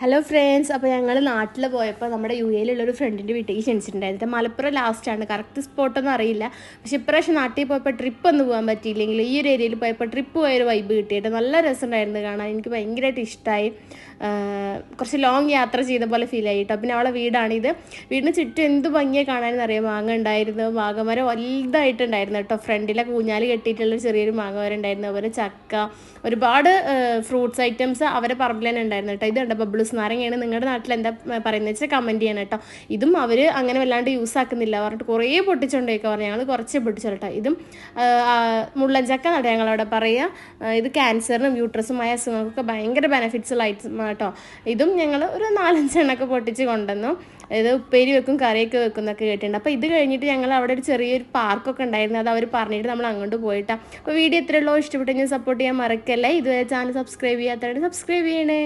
Hello friends അപ്പോൾ ഞങ്ങൾ നാട്ടിൽ പോയപ്പോൾ നമ്മുടെ യു എയിലുള്ളൊരു ഫ്രണ്ടിന്റെ വീട്ടിലേക്ക് ക്ഷണിച്ചിട്ടുണ്ടായിരുന്നു മലപ്പുറം ലാസ്റ്റാണ് കറക്റ്റ് സ്പോട്ടൊന്നും അറിയില്ല. പക്ഷേ ഇപ്രാവശ്യം നാട്ടിൽ പോയപ്പോൾ ട്രിപ്പ് ഒന്നും പോകാൻ പറ്റിയില്ലെങ്കിൽ ഈ ഒരു ഏരിയയിൽ പോയപ്പോൾ ട്രിപ്പ് പോയൊരു വൈബ് കിട്ടിയിട്ട് നല്ല രസമുണ്ടായിരുന്നു കാണാൻ. എനിക്ക് ഭയങ്കരമായിട്ട് ഇഷ്ടമായി കുറച്ച് ലോങ് യാത്ര ചെയ്ത പോലെ ഫീൽ ആയിട്ടോ പിന്നെ അവളെ വീടാണിത് വീടിന് ചുറ്റും എന്ത് ഭംഗിയെ കാണാനെന്ന് അറിയാം മാങ്ങ ഉണ്ടായിരുന്നു. മാങ്ങമരം വലുതായിട്ടുണ്ടായിരുന്നു കേട്ടോ. ഫ്രണ്ടിലെ കൂഞ്ഞാൽ കെട്ടിയിട്ടുള്ള ചെറിയൊരു മാങ്ങമരം ഉണ്ടായിരുന്നു. അതുപോലെ ചക്ക ഒരുപാട് ഫ്രൂട്ട്സ് ഐറ്റംസ് അവരെ പറമ്പിൽ ഉണ്ടായിരുന്നു കേട്ടോ. ഇത് കണ്ടോ ബബ്ലൂസ് നാരങ്ങയാണ് നിങ്ങളുടെ നാട്ടിൽ എന്താ പറയുന്നത് വെച്ചാൽ കമന്റ് ചെയ്യണം കേട്ടോ. ഇതും അവർ അങ്ങനെ വല്ലാണ്ട് യൂസ് ആക്കുന്നില്ല. പറഞ്ഞിട്ട് കുറേ പൊട്ടിച്ചുകൊണ്ടേക്കെ പറഞ്ഞു. ഞങ്ങൾ കുറച്ച് പൊട്ടിച്ചു ഇതും മുള്ളഞ്ചക്ക നട ഞങ്ങളവിടെ പറയുക. ഇത് ക്യാൻസറിനും യൂട്രസുമായ അസുഖങ്ങൾക്കൊക്കെ ഭയങ്കര ബെനഫിറ്റ്സ് ഉള്ള ഐറ്റം കേട്ടോ. ഇതും ഞങ്ങൾ ഒരു നാലഞ്ചെണ്ണൊക്കെ പൊട്ടിച്ച് കൊണ്ടുവന്നു. ഇത് ഉപ്പേരി വെക്കും കറിയൊക്കെ വെക്കും എന്നൊക്കെ കേട്ടിട്ടുണ്ട്. അപ്പോൾ ഇത് കഴിഞ്ഞിട്ട് ഞങ്ങൾ അവിടെ ഒരു ചെറിയൊരു പാർക്കൊക്കെ ഉണ്ടായിരുന്നു. അത് അവർ പറഞ്ഞിട്ട് നമ്മൾ അങ്ങോട്ട് പോയിട്ടാണ് അപ്പോൾ വീഡിയോ എത്രയുള്ളൂ ഇഷ്ടപ്പെട്ടെങ്കിൽ സപ്പോർട്ട് ചെയ്യാൻ മറക്കല്ലേ. ഇതുവരെ ചാനൽ സബ്സ്ക്രൈബ് ചെയ്യാത്തവരുടെ സബ്സ്ക്രൈബ് ചെയ്യണേ.